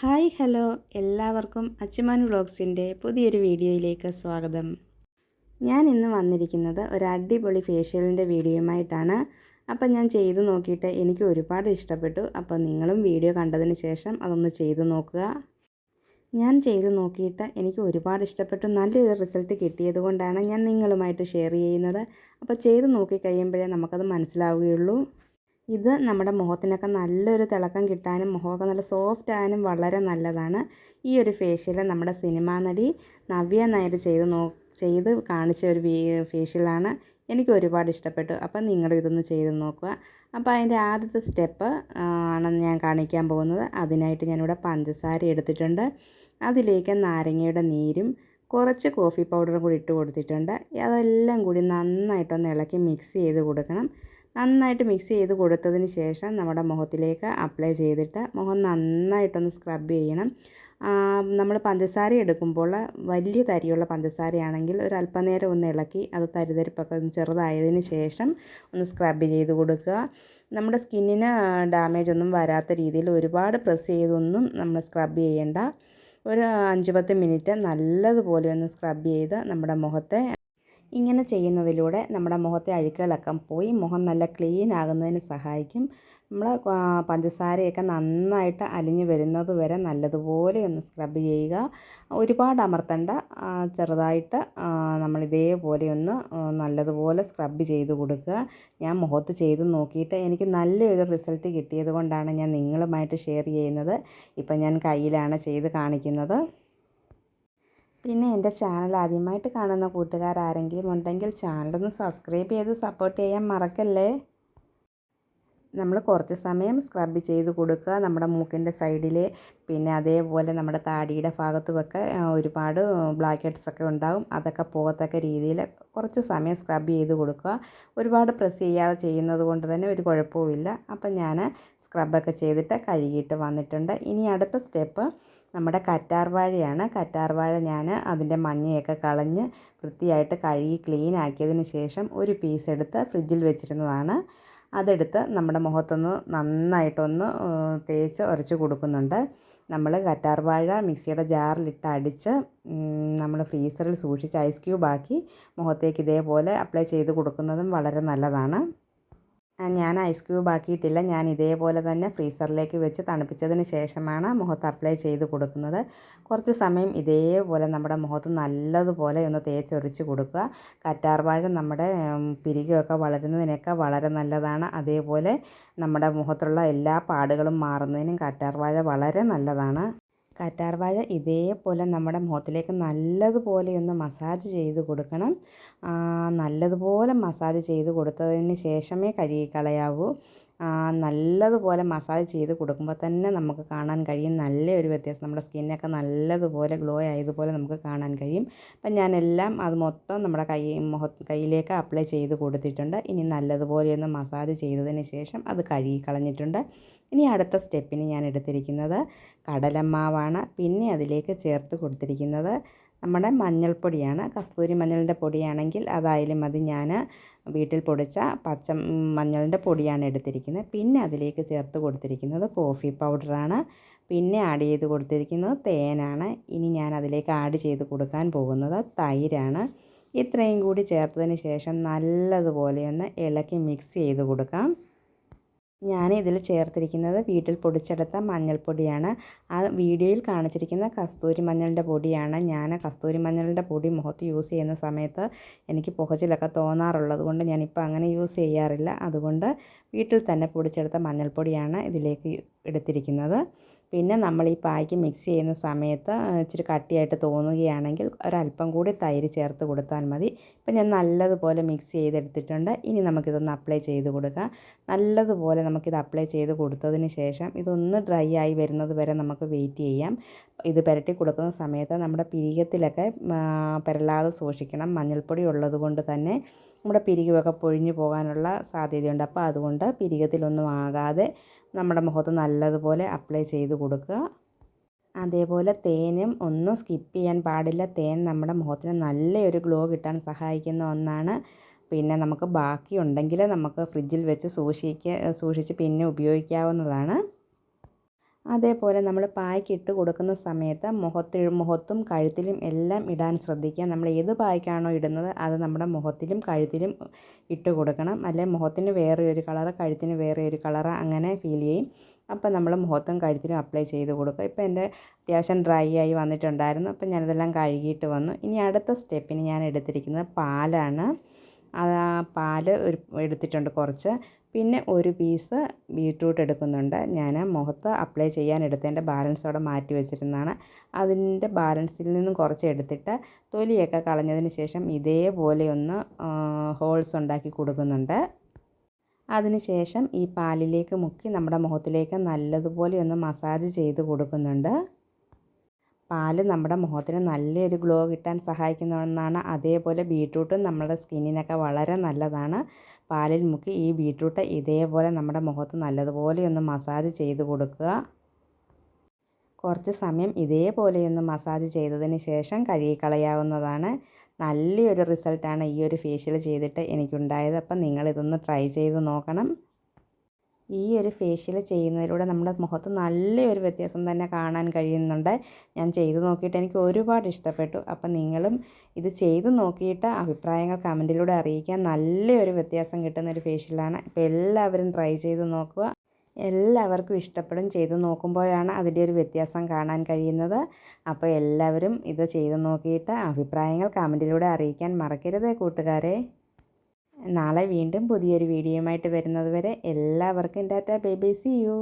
Hi hello. എല്ലാവർക്കും അച്ചുമാൻ വ്ളോഗ്സിന്റെ പുതിയൊരു വീഡിയോയിലേക്ക് സ്വാഗതം. ഞാൻ ഇന്ന് വന്നിരിക്കുന്നത് ഒരു അടിപൊളി ഫേഷ്യലിന്റെ വീഡിയോയുമായിട്ടാണ്. അപ്പം ഞാൻ ചെയ്ത് നോക്കിയിട്ട് എനിക്ക് ഒരുപാട് ഇഷ്ടപ്പെട്ടു. അപ്പോൾ നിങ്ങളും വീഡിയോ കണ്ടതിന് ശേഷം അതൊന്ന് ചെയ്ത് നോക്കുക. ഞാൻ ചെയ്ത് നോക്കിയിട്ട് എനിക്ക് ഒരുപാട് ഇഷ്ടപ്പെട്ടു. നല്ലൊരു റിസൾട്ട് കിട്ടിയത് കൊണ്ടാണ് ഞാൻ നിങ്ങളുമായിട്ട് ഷെയർ ചെയ്യുന്നത്. അപ്പോൾ ചെയ്ത് നോക്കിക്കഴിയുമ്പോഴേ നമുക്കത് മനസ്സിലാവുകയുള്ളൂ. ഇത് നമ്മുടെ മുഖത്തിനൊക്കെ നല്ലൊരു തിളക്കം കിട്ടാനും മുഖമൊക്കെ നല്ല സോഫ്റ്റ് ആകാനും വളരെ നല്ലതാണ്. ഈ ഒരു ഫേഷ്യൽ നമ്മുടെ സിനിമാ നടി നവ്യ നായർ ചെയ്ത് നോ ചെയ്ത് കാണിച്ച ഒരു ഫേഷ്യലാണ് എനിക്ക് ഒരുപാട് ഇഷ്ടപ്പെട്ടു. അപ്പം നിങ്ങൾ ഇതൊന്ന് ചെയ്ത് നോക്കുക. അപ്പോൾ അതിന്റെ ആദ്യത്തെ സ്റ്റെപ്പ് ആണ് ഞാൻ കാണിക്കാൻ പോകുന്നത്. അതിനായിട്ട് ഞാനിവിടെ പഞ്ചസാര എടുത്തിട്ടുണ്ട്. അതിലേക്ക് നാരങ്ങയുടെ നീരും കുറച്ച് കോഫി പൗഡറും കൂടി ഇട്ട് കൊടുത്തിട്ടുണ്ട്. അതെല്ലാം കൂടി നന്നായിട്ടൊന്ന് ഇളക്കി മിക്സ് ചെയ്ത് കൊടുക്കണം. നന്നായിട്ട് മിക്സ് ചെയ്ത് കൊടുത്തതിന് ശേഷം നമ്മുടെ മുഖത്തിലേക്ക് അപ്ലൈ ചെയ്തിട്ട് മുഖം നന്നായിട്ടൊന്ന് സ്ക്രബ് ചെയ്യണം. നമ്മൾ പഞ്ചസാര എടുക്കുമ്പോൾ വലിയ തരിയുള്ള പഞ്ചസാരയാണെങ്കിൽ ഒരു അല്പനേരം ഒന്ന് ഇളക്കി അത് തരിതരിപ്പൊക്കെ ഒന്ന് ചെറുതായതിന് ശേഷം ഒന്ന് സ്ക്രബ് ചെയ്ത് കൊടുക്കുക. നമ്മുടെ സ്കിന്നിന് ഡാമേജ് ഒന്നും വരാത്ത രീതിയിൽ ഒരുപാട് പ്രസ് ചെയ്തൊന്നും നമ്മൾ സ്ക്രബ് ചെയ്യേണ്ട. ഒരു അഞ്ച് പത്ത് മിനിറ്റ് നല്ലതുപോലെ ഒന്ന് സ്ക്രബ് ചെയ്ത് നമ്മുടെ മുഖത്തെ ഇങ്ങനെ ചെയ്യുന്നതിലൂടെ നമ്മുടെ മുഖത്തെ അഴുക്കുകളൊക്കെ പോയി മുഖം നല്ല ക്ലീൻ ആകുന്നതിന് സഹായിക്കും. നമ്മൾ പഞ്ചസാരയൊക്കെ നന്നായിട്ട് അലിഞ്ഞു വരുന്നത് വരെ നല്ലതുപോലെ ഒന്ന് സ്ക്രബ് ചെയ്യുക. ഒരുപാട് അമർത്തണ്ട ചെറുതായിട്ട് നമ്മൾ ഇതേപോലെ ഒന്ന് നല്ലതുപോലെ സ്ക്രബ് ചെയ്ത് കൊടുക്കുക. ഞാൻ മുഖത്ത് ചെയ്ത് നോക്കിയിട്ട് എനിക്ക് നല്ലൊരു റിസൾട്ട് കിട്ടിയത് കൊണ്ടാണ് ഞാൻ നിങ്ങളുമായിട്ട് ഷെയർ ചെയ്യുന്നത്. ഇപ്പം ഞാൻ കയ്യിലാണ് ചെയ്ത് കാണിക്കുന്നത്. പിന്നെ എന്റെ ചാനൽ ആദ്യമായിട്ട് കാണുന്ന കൂട്ടുകാർ ആരെങ്കിലും ഉണ്ടെങ്കിൽ ചാനലൊന്ന് സബ്സ്ക്രൈബ് ചെയ്ത് സപ്പോർട്ട് ചെയ്യാൻ മറക്കല്ലേ? നമ്മൾ കുറച്ച് സമയം സ്ക്രബ് ചെയ്ത് കൊടുക്കുക. നമ്മുടെ മൂക്കിന്റെ സൈഡിൽ പിന്നെ അതേപോലെ നമ്മുടെ താടിയുടെ ഭാഗത്തുമൊക്കെ ഒരുപാട് ബ്ലാക്ക് ഹെഡ്സ് ഒക്കെ ഉണ്ടാകും അതൊക്കെ പോകത്തക്ക രീതിയിൽ കുറച്ച് സമയം സ്ക്രബ് ചെയ്ത് കൊടുക്കുക. ഒരുപാട് പ്രസ് ചെയ്യാതെ ചെയ്യുന്നത് കൊണ്ട് തന്നെ ഒരു കുഴപ്പവുമില്ല. അപ്പം ഞാൻ സ്ക്രബൊക്കെ ചെയ്തിട്ട് കഴുകിയിട്ട് വന്നിട്ടുണ്ട്. ഇനി അടുത്ത സ്റ്റെപ്പ് നമ്മുടെ കറ്റാർവാഴയാണ് കറ്റാർവാഴ കറ്റാർ വാഴ ഞാൻ അതിന്റെ മഞ്ഞയൊക്കെ കളഞ്ഞ് വൃത്തിയായിട്ട് കഴുകി ക്ലീൻ ആക്കിയതിന് ശേഷം ഒരു പീസ് എടുത്ത് ഫ്രിഡ്ജിൽ വെച്ചിരുന്നതാണ്. അതെടുത്ത് നമ്മുടെ മുഖത്തൊന്ന് നന്നായിട്ടൊന്ന് തേച്ച് ഉരച്ച് കൊടുക്കുന്നുണ്ട്. നമ്മൾ കറ്റാർവാഴ മിക്സിയുടെ ജാറിലിട്ട് അടിച്ച് നമ്മൾ ഫ്രീസറിൽ സൂക്ഷിച്ച് ഐസ് ക്യൂബാക്കി മുഖത്തേക്ക് ഇതേപോലെ അപ്ലൈ ചെയ്ത് കൊടുക്കുന്നതും വളരെ നല്ലതാണ്. ഞാൻ ഐസ് ക്യൂബ് ആക്കിയിട്ടില്ല. ഞാൻ ഇതേപോലെ തന്നെ ഫ്രീസറിലേക്ക് വെച്ച് തണുപ്പിച്ചതിന് ശേഷമാണ് മുഖത്ത് അപ്ലൈ ചെയ്ത് കൊടുക്കുന്നത്. കുറച്ച് സമയം ഇതേപോലെ നമ്മുടെ മുഖത്ത് നല്ലതുപോലെ ഒന്ന് തേച്ചൊരിച്ച് കൊടുക്കുക. കറ്റാർവാഴ നമ്മുടെ പിരികൊക്കെ വളരുന്നതിനൊക്കെ വളരെ നല്ലതാണ്. അതേപോലെ നമ്മുടെ മുഖത്തുള്ള എല്ലാ പാടുകളും മാറുന്നതിനും കറ്റാർവാഴ വളരെ നല്ലതാണ്. കറ്റാർവാഴ ഇതേപോലെ നമ്മുടെ മുഖത്തിലേക്ക് നല്ലതുപോലെ ഒന്ന് മസാജ് ചെയ്ത് കൊടുക്കണം. നല്ലതുപോലെ മസാജ് ചെയ്ത് കൊടുത്തതിന് ശേഷമേ കഴുകി കളയാവൂ. നല്ലതുപോലെ മസാജ് ചെയ്ത് കൊടുക്കുമ്പോൾ തന്നെ നമുക്ക് കാണാൻ കഴിയും. നല്ലൊരു വ്യത്യാസം. നമ്മുടെ സ്കിന്നൊക്കെ നല്ലതുപോലെ ഗ്ലോ ആയതുപോലെ നമുക്ക് കാണാൻ കഴിയും. അപ്പം ഞാനെല്ലാം അത് മൊത്തം നമ്മുടെ കൈ കയ്യിലേക്ക് അപ്ലൈ ചെയ്ത് കൊടുത്തിട്ടുണ്ട്. ഇനി നല്ലതുപോലെ ഒന്ന് മസാജ് ചെയ്തതിന് ശേഷം അത് കഴുകി കളഞ്ഞിട്ടുണ്ട്. ഇനി അടുത്ത സ്റ്റെപ്പിന് ഞാൻ എടുത്തിരിക്കുന്നത് കടലമാവാണ്. പിന്നെ അതിലേക്ക് ചേർത്ത് കൊടുത്തിരിക്കുന്നത് നമ്മുടെ മഞ്ഞൾപ്പൊടിയാണ്. കസ്തൂരി മഞ്ഞളിന്റെ പൊടിയാണെങ്കിൽ അതായാലും മതി ഞാൻ വീട്ടിൽ പൊടിച്ച പച്ച മഞ്ഞളിന്റെ പൊടിയാണ് എടുത്തിരിക്കുന്നത്. പിന്നെ അതിലേക്ക് ചേർത്ത് കൊടുത്തിരിക്കുന്നത് കോഫി പൗഡറാണ്. പിന്നെ ആഡ് ചെയ്ത് കൊടുത്തിരിക്കുന്നത് തേനാണ്. ഇനി ഞാൻ അതിലേക്ക് ആഡ് ചെയ്ത് കൊടുക്കാൻ പോകുന്നത് തൈരാണ്. ഇത്രയും കൂടി ചേർത്തതിന് ശേഷം നല്ലതുപോലെ ഒന്ന് ഇളക്കി മിക്സ് ചെയ്ത് കൊടുക്കാം. ഞാൻ ഇതിൽ ചേർത്തിരിക്കുന്നത് വീട്ടിൽ പൊടിച്ചെടുത്ത മഞ്ഞൾപ്പൊടിയാണ്. ആ വീഡിയോയിൽ കാണിച്ചിരിക്കുന്ന കസ്തൂരി മഞ്ഞളിന്റെ പൊടിയാണ്. ഞാൻ കസ്തൂരി മഞ്ഞളിന്റെ പൊടി മുഖത്ത് യൂസ് ചെയ്യുന്ന സമയത്ത് എനിക്ക് പുകച്ചിലൊക്കെ തോന്നാറുള്ളത് കൊണ്ട് ഞാനിപ്പോൾ അങ്ങനെ യൂസ് ചെയ്യാറില്ല. അതുകൊണ്ട് വീട്ടിൽ തന്നെ പൊടിച്ചെടുത്ത മഞ്ഞൾപ്പൊടിയാണ് ഇതിലേക്ക് എടുത്തിരിക്കുന്നത്. പിന്നെ നമ്മൾ ഈ പായ്ക്ക് മിക്സ് ചെയ്യുന്ന സമയത്ത് ഇച്ചിരി കട്ടിയായിട്ട് തോന്നുകയാണെങ്കിൽ ഒരല്പം കൂടി തൈര് ചേർത്ത് കൊടുത്താൽ മതി. ഇപ്പം ഞാൻ നല്ലതുപോലെ മിക്സ് ചെയ്തെടുത്തിട്ടുണ്ട്. ഇനി നമുക്കിതൊന്ന് അപ്ലൈ ചെയ്ത് കൊടുക്കാം. നല്ലതുപോലെ നമുക്കിത് അപ്ലൈ ചെയ്ത് കൊടുത്തതിന് ശേഷം ഇതൊന്ന് ഡ്രൈ ആയി വരുന്നത് വരെ നമുക്ക് വെയിറ്റ് ചെയ്യാം. ഇത് പുരട്ടി കൊടുക്കുന്ന സമയത്ത് നമ്മുടെ പിരികത്തിലൊക്കെ പെരളാതെ സൂക്ഷിക്കണം. മഞ്ഞൾപ്പൊടി ഉള്ളത് കൊണ്ട് തന്നെ നമ്മുടെ പിരികുമൊക്കെ പൊഴിഞ്ഞു പോകാനുള്ള സാധ്യതയുണ്ട്. അപ്പോൾ അതുകൊണ്ട് പിരികത്തിലൊന്നും ആകാതെ നമ്മുടെ മുഖത്ത് നല്ലതുപോലെ അപ്ലൈ ചെയ്ത് കൊടുക്കുക. അതേപോലെ തേനും ഒന്നും സ്കിപ്പ് ചെയ്യാൻ പാടില്ല. തേൻ നമ്മുടെ മുഖത്തിന് നല്ലൊരു ഗ്ലോ കിട്ടാൻ സഹായിക്കുന്ന ഒന്നാണ്. പിന്നെ നമുക്ക് ബാക്കി ഉണ്ടെങ്കിൽ നമുക്ക് ഫ്രിഡ്ജിൽ വെച്ച് സൂക്ഷിക്കുക സൂക്ഷിച്ച് പിന്നെ ഉപയോഗിക്കാവുന്നതാണ്. അതേപോലെ നമ്മൾ പായ്ക്ക് ഇട്ട് കൊടുക്കുന്ന സമയത്ത് മുഖത്ത് മുഖത്തും കഴുത്തിലും എല്ലാം ഇടാൻ ശ്രദ്ധിക്കുക. നമ്മൾ ഏത് പായ്ക്കാണോ ഇടുന്നത് അത് നമ്മുടെ മുഖത്തിലും കഴുത്തിലും ഇട്ട് കൊടുക്കണം. അല്ലെങ്കിൽ മുഖത്തിന് വേറെ ഒരു കളറ് കഴുത്തിന് വേറെ ഒരു കളറ് അങ്ങനെ ഫീൽ ചെയ്യും. അപ്പോൾ നമ്മൾ മുഖത്തും കഴുത്തിലും അപ്ലൈ ചെയ്ത് കൊടുക്കുക. ഇപ്പോൾ എന്റെ അത്യാവശ്യം ഡ്രൈ ആയി വന്നിട്ടുണ്ടായിരുന്നു. അപ്പോൾ ഞാനിതെല്ലാം കഴുകിയിട്ട് വന്നു. ഇനി അടുത്ത സ്റ്റെപ്പിന് ഞാൻ എടുത്തിരിക്കുന്നത് പാലാണ്. ആ പാൽ ഒരു എടുത്തിട്ടുണ്ട് കുറച്ച്. പിന്നെ ഒരു പീസ് ബീട്രൂട്ട് എടുക്കുന്നുണ്ട്. ഞാൻ മുഖത്ത് അപ്ലൈ ചെയ്യാൻ എടുത്തതിന്റെ ബാലൻസ് അവിടെ മാറ്റി വെച്ചിരുന്നതാണ്. അതിന്റെ ബാലൻസിൽ നിന്നും കുറച്ച് എടുത്തിട്ട് തൊലിയൊക്കെ കളഞ്ഞതിന് ശേഷം ഇതേപോലെ ഒന്ന് ഹോൾസ് ഉണ്ടാക്കി കൊടുക്കുന്നുണ്ട്. അതിനുശേഷം ഈ പാലിലേക്ക് മുക്കി നമ്മുടെ മുഖത്തിലേക്ക് നല്ലതുപോലെ ഒന്ന് മസാജ് ചെയ്ത് കൊടുക്കുന്നുണ്ട്. പാൽ നമ്മുടെ മുഖത്തിന് നല്ലൊരു ഗ്ലോ കിട്ടാൻ സഹായിക്കുന്ന ഒന്നാണ് അതേപോലെ ബീട്രൂട്ടും നമ്മുടെ സ്കിന്നിനൊക്കെ വളരെ നല്ലതാണ്. പാലിൽ മുക്കി ഈ ബീട്രൂട്ട് ഇതേപോലെ നമ്മുടെ മുഖത്ത് നല്ലതുപോലെ ഒന്ന് മസാജ് ചെയ്ത് കൊടുക്കുക. കുറച്ച് സമയം ഇതേപോലെ ഒന്ന് മസാജ് ചെയ്തതിന് ശേഷം കഴുകിക്കളയാവുന്നതാണ്. നല്ലൊരു റിസൾട്ടാണ് ഈ ഒരു ഫേഷ്യൽ ചെയ്തിട്ട് എനിക്കുണ്ടായത്. അപ്പം നിങ്ങളിതൊന്ന് ട്രൈ ചെയ്ത് നോക്കണം. ഈ ഒരു ഫേഷ്യൽ ചെയ്യുന്നതിലൂടെ നമ്മുടെ മുഖത്ത് നല്ലൊരു വ്യത്യാസം തന്നെ കാണാൻ കഴിയുന്നുണ്ട്. ഞാൻ ചെയ്ത് നോക്കിയിട്ട് എനിക്ക് ഒരുപാട് ഇഷ്ടപ്പെട്ടു. അപ്പം നിങ്ങളും ഇത് ചെയ്ത് നോക്കിയിട്ട് അഭിപ്രായങ്ങൾ കമന്റിലൂടെ അറിയിക്കാൻ നല്ലൊരു വ്യത്യാസം കിട്ടുന്ന ഒരു ഫേഷ്യലാണ് അപ്പോൾ എല്ലാവരും ട്രൈ ചെയ്ത് നോക്കുക. എല്ലാവർക്കും ഇഷ്ടപ്പെടും. ചെയ്ത് നോക്കുമ്പോഴാണ് അതിന്റെ ഒരു വ്യത്യാസം കാണാൻ കഴിയുന്നത്. അപ്പോൾ എല്ലാവരും ഇത് ചെയ്ത് നോക്കിയിട്ട് അഭിപ്രായങ്ങൾ കമന്റിലൂടെ അറിയിക്കാൻ മറക്കരുതേ കൂട്ടുകാരെ. നാളെ വീണ്ടും പുതിയൊരു വീഡിയോയുമായിട്ട് വരുന്നത് വരെ എല്ലാവർക്കും ടാറ്റ ബൈ സി യു